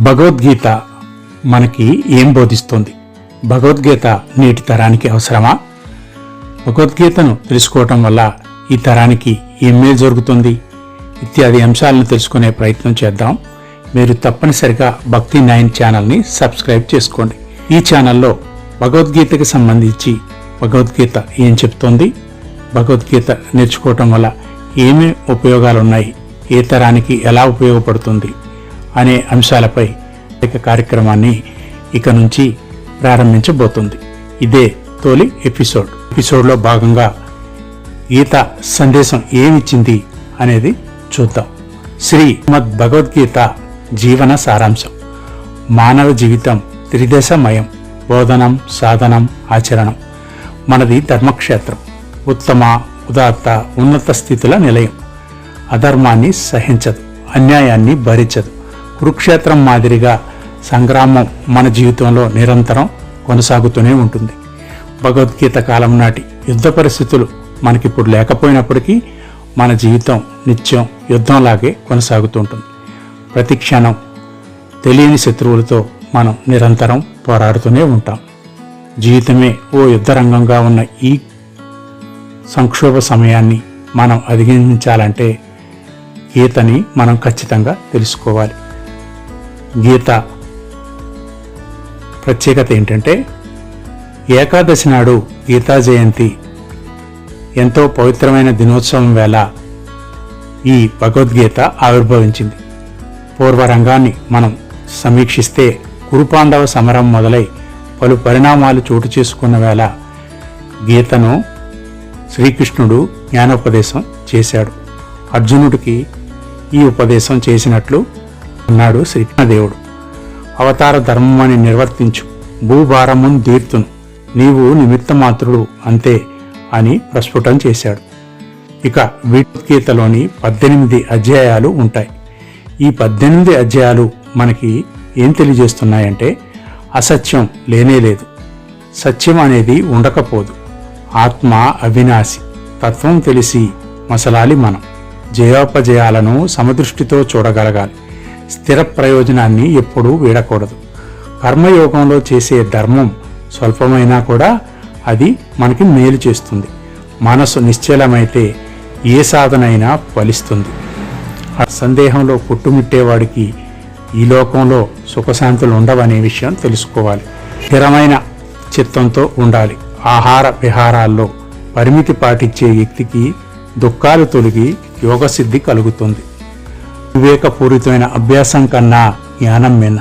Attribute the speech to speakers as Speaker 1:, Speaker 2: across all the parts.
Speaker 1: భగవద్గీత మనకి ఏం బోధిస్తుంది? భగవద్గీత నేటి తరానికి అవసరమా? భగవద్గీతను తెలుసుకోవటం వల్ల ఈ తరానికి ఏం మేలు జరుగుతుంది? ఇత్యాది అంశాలను తెలుసుకునే ప్రయత్నం చేద్దాం. మీరు తప్పనిసరిగా భక్తి నైన్ ఛానల్ని సబ్స్క్రైబ్ చేసుకోండి. ఈ ఛానల్లో భగవద్గీతకి సంబంధించి భగవద్గీత ఏం చెప్తోంది? భగవద్గీత నేర్చుకోవటం వల్ల ఏమేమి ఉపయోగాలు ఉన్నాయి ఏ తరానికి ఎలా ఉపయోగపడుతుంది? అనే అంశాలపై కార్యక్రమాన్ని ఇక నుంచి ప్రారంభించబోతుంది. ఇదే తొలి ఎపిసోడ్. ఎపిసోడ్లో భాగంగా గీత సందేశం ఏమిచ్చింది అనేది చూద్దాం. శ్రీ మద్ భగవద్గీత జీవన సారాంశం. మానవ జీవితం త్రిదశమయం. బోధనం సాధనం ఆచరణం. మనది ధర్మక్షేత్రం. ఉత్తమ ఉదాత్త ఉన్నత స్థితుల నిలయం. అధర్మాన్ని సహించదు. అన్యాయాన్ని భరించదు. కురుక్షేత్రం మాదిరిగా సంగ్రామం మన జీవితంలో నిరంతరం కొనసాగుతూనే ఉంటుంది. భగవద్గీత కాలం నాటి యుద్ధ పరిస్థితులు మనకిప్పుడు లేకపోయినప్పటికీ మన జీవితం నిత్యం యుద్ధంలాగే కొనసాగుతుంటుంది ప్రతి క్షణం తెలియని శత్రువులతో మనం నిరంతరం పోరాడుతూనే ఉంటాం. జీవితమే ఓ యుద్ధరంగంగా ఉన్న ఈ సంక్షోభ సమయాన్ని మనం అధిగమించాలంటే గీతని మనం ఖచ్చితంగా తెలుసుకోవాలి. గీత. ప్రత్యేకత ఏంటంటే ఏకాదశి నాడు గీతా జయంతి. ఎంతో పవిత్రమైన దినోత్సవం వేళ ఈ భగవద్గీత ఆవిర్భవించింది. పూర్వరంగాన్ని మనం సమీక్షిస్తే కురుపాండవ సమరం మొదలై పలు పరిణామాలు చోటు చేసుకున్న వేళ గీతను శ్రీకృష్ణుడు జ్ఞానోపదేశం చేశాడు. అర్జునుడికి ఈ ఉపదేశం చేసినట్లు అన్నాడు శ్రీకృష్ణదేవుడు అవతార ధర్మమని నిర్వర్తించు భూభారమున్ దీర్తును నీవు నిమిత్తమాత్రుడు అంతే అని ప్రస్ఫుటం చేశాడు. ఇక వీటగీతలోని పద్దెనిమిది అధ్యాయాలు ఉంటాయి. ఈ పద్దెనిమిది అధ్యాయాలు మనకి ఏం తెలియజేస్తున్నాయంటే అసత్యం లేనే లేదు. సత్యం అనేది ఉండకపోదు. ఆత్మ అవినాశి. తత్వం తెలిసి మసలాలి మనం. జయోపజయాలను సమదృష్టితో చూడగలగాలి. స్థిర ప్రయోజనాన్ని ఎప్పుడూ వీడకూడదు. కర్మయోగంలో చేసే ధర్మం స్వల్పమైనా కూడా అది మనకి మేలు చేస్తుంది. మనసు నిశ్చలమైతే ఏ సాధనైనా ఫలిస్తుంది. ఆ సందేహంలో పుట్టుముట్టేవాడికి ఈ లోకంలో సుఖశాంతులు ఉండవనే విషయం తెలుసుకోవాలి. స్థిరమైన చిత్తంతో ఉండాలి. ఆహార విహారాల్లో పరిమితి పాటించే వ్యక్తికి దుఃఖాలు తొలగి యోగసిద్ధి కలుగుతుంది. వివేకపూరితమైన అభ్యాసం కన్నా జ్ఞానం మిన్న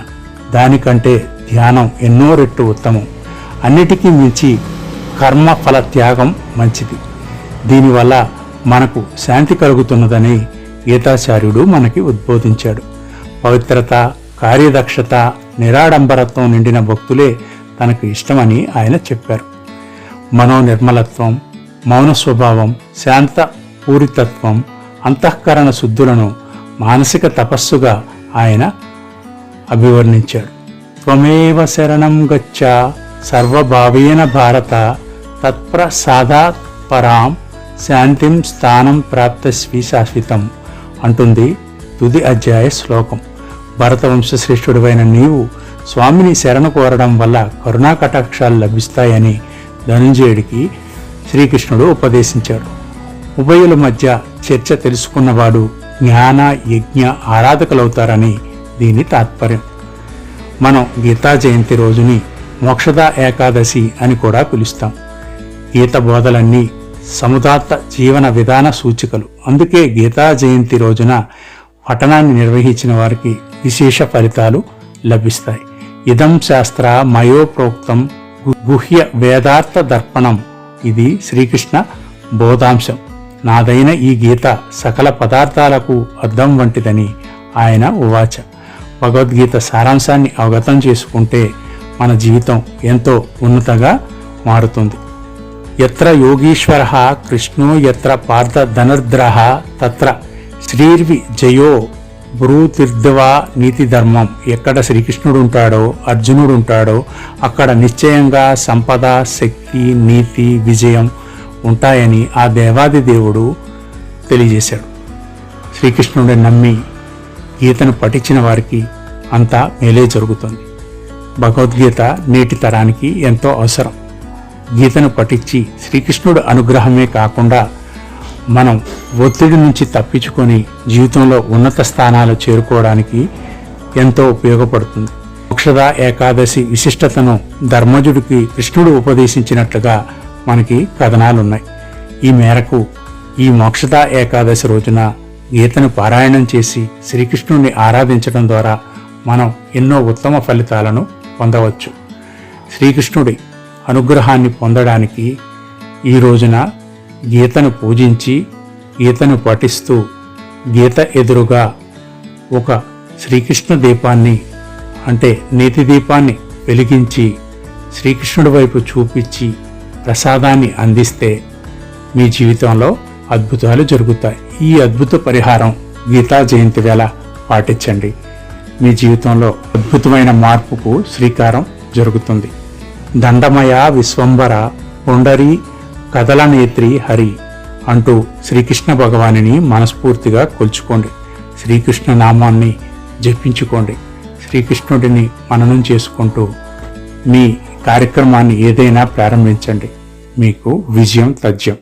Speaker 1: దానికంటే ధ్యానం ఎన్నో రెట్టు ఉత్తమం. అన్నిటికీ మించి కర్మ ఫల త్యాగం మంచిది. దీనివల్ల మనకు శాంతి కలుగుతున్నదని గీతాచార్యుడు మనకి ఉద్బోధించాడు. పవిత్రత కార్యదక్షత నిరాడంబరత్వం నిండిన భక్తులే తనకు ఇష్టమని ఆయన చెప్పారు. మనోనిర్మలత్వం మౌన స్వభావం శాంత పూరితత్వం అంతఃకరణ శుద్ధులను మానసిక తపస్సుగా ఆయన అభివర్ణించాడు. త్వమేవ శరణం గచ్చ సర్వభావేన భారత తత్ప్రసాదాత్ పరాం శాంతిం స్థానం ప్రాప్తస్వి శాశ్వతం అంటుంది తుది అధ్యాయ శ్లోకం. భరత వంశశ్రేష్ఠుడివైన నీవు స్వామిని శరణ కోరడం వల్ల కరుణా కటాక్షాలు లభిస్తాయని ధనుంజయుడికి శ్రీకృష్ణుడు ఉపదేశించాడు. ఉభయుల మధ్య చర్చ తెలుసుకున్నవాడు జ్ఞాన యజ్ఞ ఆరాధకులవుతారని దీని తాత్పర్యం. మనం గీతా జయంతి రోజుని మోక్షద ఏకాదశి అని కూడా పిలుస్తాం. గీత బోధలన్నీ సముదాత్త జీవన విధాన సూచికలు. అందుకే గీతా జయంతి రోజున పఠనాన్ని నిర్వహించిన వారికి విశేష ఫలితాలు లభిస్తాయి. ఇదం శాస్త్ర మయోప్రోక్తం గుహ్య వేదార్థ దర్పణం. ఇది శ్రీకృష్ణ బోధాంశం. నాదైన ఈ గీత సకల పదార్థాలకు అద్దం వంటిదని ఆయన ఉవాచ. భగవద్గీత సారాంశాన్ని అవగతం చేసుకుంటే మన జీవితం ఎంతో ఉన్నతగా మారుతుంది. ఎత్ర యోగీశ్వర కృష్ణో ఎత్ర పార్థ ధనుర్ద్ర తత్ర శ్రీర్వి జయో భ్రూతిర్ధవా నీతి ధర్మం. ఎక్కడ శ్రీకృష్ణుడు ఉంటాడో అర్జునుడు ఉంటాడో అక్కడ నిశ్చయంగా సంపద శక్తి నీతి విజయం ఉంటాయని ఆ దేవాది దేవుడు తెలియజేశాడు. శ్రీకృష్ణుడిని నమ్మి గీతను పఠించిన వారికి అంతా మేలే జరుగుతుంది. భగవద్గీత నేటి తరానికి ఎంతో అవసరం. గీతను పఠించి శ్రీకృష్ణుడు అనుగ్రహమే కాకుండా మనం ఒత్తిడి నుంచి తప్పించుకొని జీవితంలో ఉన్నత స్థానాలు చేరుకోవడానికి ఎంతో ఉపయోగపడుతుంది. మోక్షద ఏకాదశి విశిష్టతను ధర్మజుడికి కృష్ణుడు ఉపదేశించినట్లుగా మనకి కథనాలున్నాయి. ఈ మేరకు ఈ మోక్షద ఏకాదశి రోజున గీతను పారాయణం చేసి శ్రీకృష్ణుడిని ఆరాధించడం ద్వారా మనం ఎన్నో ఉత్తమ ఫలితాలను పొందవచ్చు. శ్రీకృష్ణుడి అనుగ్రహాన్ని పొందడానికి ఈ రోజున గీతను పూజించి గీతను పఠిస్తూ గీత ఎదురుగా ఒక శ్రీకృష్ణ దీపాన్ని అంటే నీతి దీపాన్ని వెలిగించి శ్రీకృష్ణుడి వైపు చూపించి ప్రసాదాన్ని అందిస్తే మీ జీవితంలో అద్భుతాలు జరుగుతాయి. ఈ అద్భుత పరిహారం గీతా జయంతి వేళ పాటించండి. మీ జీవితంలో అద్భుతమైన మార్పుకు శ్రీకారం జరుగుతుంది. దండమయ విశ్వంబర పుండరి కదలనేత్రి హరి అంటూ శ్రీకృష్ణ భగవానిని మనస్ఫూర్తిగా కొలుచుకోండి. శ్రీకృష్ణ నామాన్ని జపించుకోండి. శ్రీకృష్ణుడిని మననం చేసుకుంటూ మీ కార్యక్రమాన్ని ఏదైనా ప్రారంభించండి. మీకు విజయం తథ్యం.